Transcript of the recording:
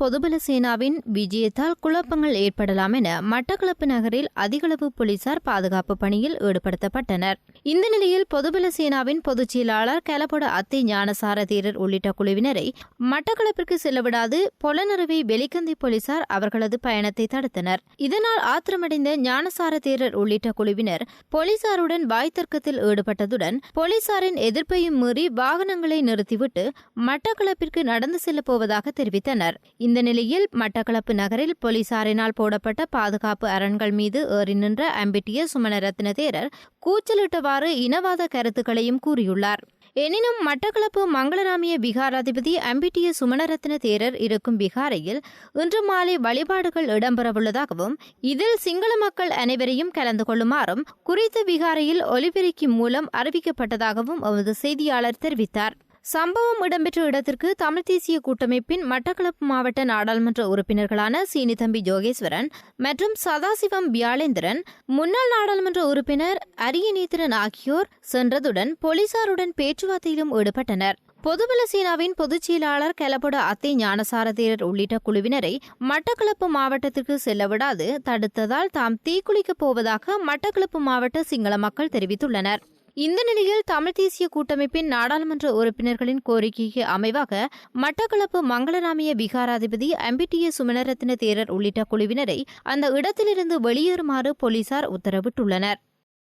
பொதுபல சேனாவின் விஜயத்தால் குழப்பங்கள் ஏற்படலாம் என மட்டக்களப்பு நகரில் அதிகளவு போலீசார் பாதுகாப்பு பணியில் ஈடுபடுத்தப்பட்டனர். இந்த நிலையில் பொதுபல சேனாவின் பொதுச் செயலாளர் கலப்பட அத்தை ஞானசார தீரர் உள்ளிட்ட குழுவினரை மட்டக்களப்பிற்கு செல்லவிடாது பொலனறுவை வெலிக்கந்தி போலீசார் அவர்களது பயணத்தை தடுத்தனர். இதனால் ஆத்திரமடைந்த ஞானசார தேரர் உள்ளிட்ட குழுவினர் போலீசாருடன் வாய்த்தர்க்கத்தில் ஈடுபட்டதுடன் போலீசாரின் எதிர்ப்பையும் மீறி வாகனங்களை நிறுத்திவிட்டு மட்டக்களப்பிற்கு நடந்து செல்லப் போவதாக தெரிவித்தனர். இந்த நிலையில் மட்டக்களப்பு நகரில் போலீசாரினால் போடப்பட்ட பாதுகாப்பு அரண்கள் மீது ஏறி நின்ற அம்பிட்டிய சுமணரத்ன தேரர் கூச்சலிட்டவாறு இனவாத கருத்துக்களையும் கூறியுள்ளார். எனினும் மட்டக்களப்பு மங்களராமிய விகாராதிபதி அம்பிட்டிய சுமணரத்ன தேரர் இருக்கும் விகாரையில் இன்று மாலை வழிபாடுகள் இடம்பெறவுள்ளதாகவும் இதில் சிங்கள மக்கள் அனைவரையும் கலந்து கொள்ளுமாறும் குறித்த விகாரையில் ஒலிபெருக்கி மூலம் அறிவிக்கப்பட்டதாகவும் எமது செய்தியாளர் தெரிவித்தார். சம்பவம் இடம்பெற்ற இடத்திற்கு தமிழ் தேசிய கூட்டமைப்பின் மட்டக்களப்பு மாவட்ட நாடாளுமன்ற உறுப்பினர்களான சீனிதம்பி ஜோகேஸ்வரன் மற்றும் சதாசிவம் வியாளேந்திரன் முன்னாள் நாடாளுமன்ற உறுப்பினர் அரியநேத்திரன் ஆகியோர் சென்றதுடன் போலீசாருடன் பேச்சுவார்த்தையிலும் ஈடுபட்டனர். பொதுபல சீனாவின் பொதுச் செயலாளர் கலப்பட அத்தை ஞானசாரதீரர் உள்ளிட்ட குழுவினரை மட்டக்களப்பு மாவட்டத்திற்கு செல்லவிடாது தடுத்ததால் தாம் தீக்குளிக்கப் போவதாக மட்டக்களப்பு மாவட்ட சிங்கள மக்கள் தெரிவித்துள்ளனர். இந்த நிலையில் தமிழ் தேசிய கூட்டமைப்பின் நாடாளுமன்ற உறுப்பினர்களின் கோரிக்கைக்கு அமைவாக மட்டக்களப்பு மங்களராமிய விகாராதிபதி அம்பிட்டிய சுமனரத்ன தேரர் உள்ளிட்ட குழுவினரை அந்த இடத்திலிருந்து வெளியேறுமாறு போலீசார் உத்தரவிட்டுள்ளனர்.